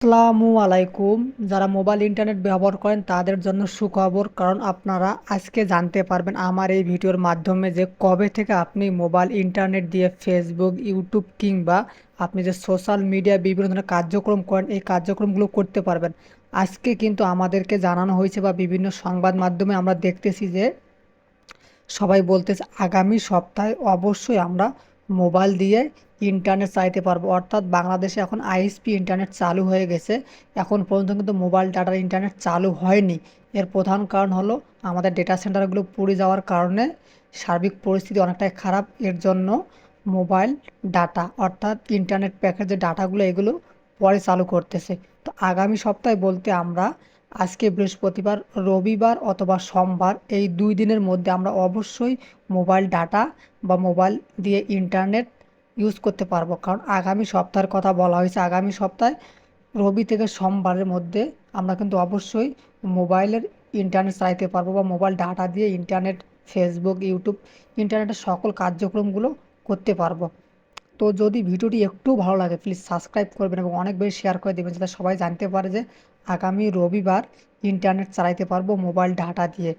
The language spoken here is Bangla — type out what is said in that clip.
আসসালামু আলাইকুম। যারা মোবাইল, ইন্টারনেট ব্যবহার করেন, তাদের জন্য সুখবর, কারণ আপনারা আজকে জানতে পারবেন আমার এই ভিডিওর মাধ্যমে যে কবে থেকে আপনি মোবাইল, ইন্টারনেট দিয়ে ফেসবুক, ইউটিউব কিংবা আপনি যে সোশ্যাল মিডিয়া বিভিন্ন ধরনের কার্যক্রম করেন, এই কার্যক্রমগুলো করতে পারবেন। আজকে কিন্তু আমাদেরকে জানানো হয়েছে বা বিভিন্ন সংবাদ মাধ্যমে আমরা দেখতেছি যে সবাই বলতেছে, আগামী সপ্তাহে অবশ্যই আমরা মোবাইল দিয়ে ইন্টারনেট চাইতে পারব। অর্থাৎ বাংলাদেশে এখন আইএসপি ইন্টারনেট চালু হয়ে গেছে। এখন পর্যন্ত কিন্তু মোবাইল ডাটার ইন্টারনেট চালু হয়নি। এর প্রধান কারণ হলো আমাদের ডেটা সেন্টারগুলো পুড়ে যাওয়ার কারণে সার্বিক পরিস্থিতি অনেকটাই খারাপ। এর জন্য মোবাইল ডাটা অর্থাৎ ইন্টারনেট প্যাকের যে ডাটাগুলো এগুলো পরে চালু করতেছে। তো আগামী সপ্তাহে বলতে আমরা আজকে বৃহস্পতিবার, রবিবার অথবা সোমবার এই দুই দিনের মধ্যে আমরা অবশ্যই মোবাইল ডাটা বা মোবাইল দিয়ে ইন্টারনেট ইউজ করতে পারব। কারণ আগামী সপ্তাহের কথা বলা হয়েছে, আগামী সপ্তাহে রবি থেকে সোমবারের মধ্যে আমরা কিন্তু অবশ্যই মোবাইলের ইন্টারনেট চালাতে পারব বা মোবাইল ডাটা দিয়ে ইন্টারনেট, ফেসবুক, ইউটিউব, ইন্টারনেটের সকল কার্যক্রমগুলো করতে পারব। তো যদি ভিডিওটি একটু ভালো লাগে প্লিজ সাবস্ক্রাইব করবেন এবং অনেক বেশি শেয়ার করে দেবেন যাতে সবাই জানতে পারে যে আগামী রবিবার ইন্টারনেট চালাইতে পারব মোবাইল ডাটা দিয়ে।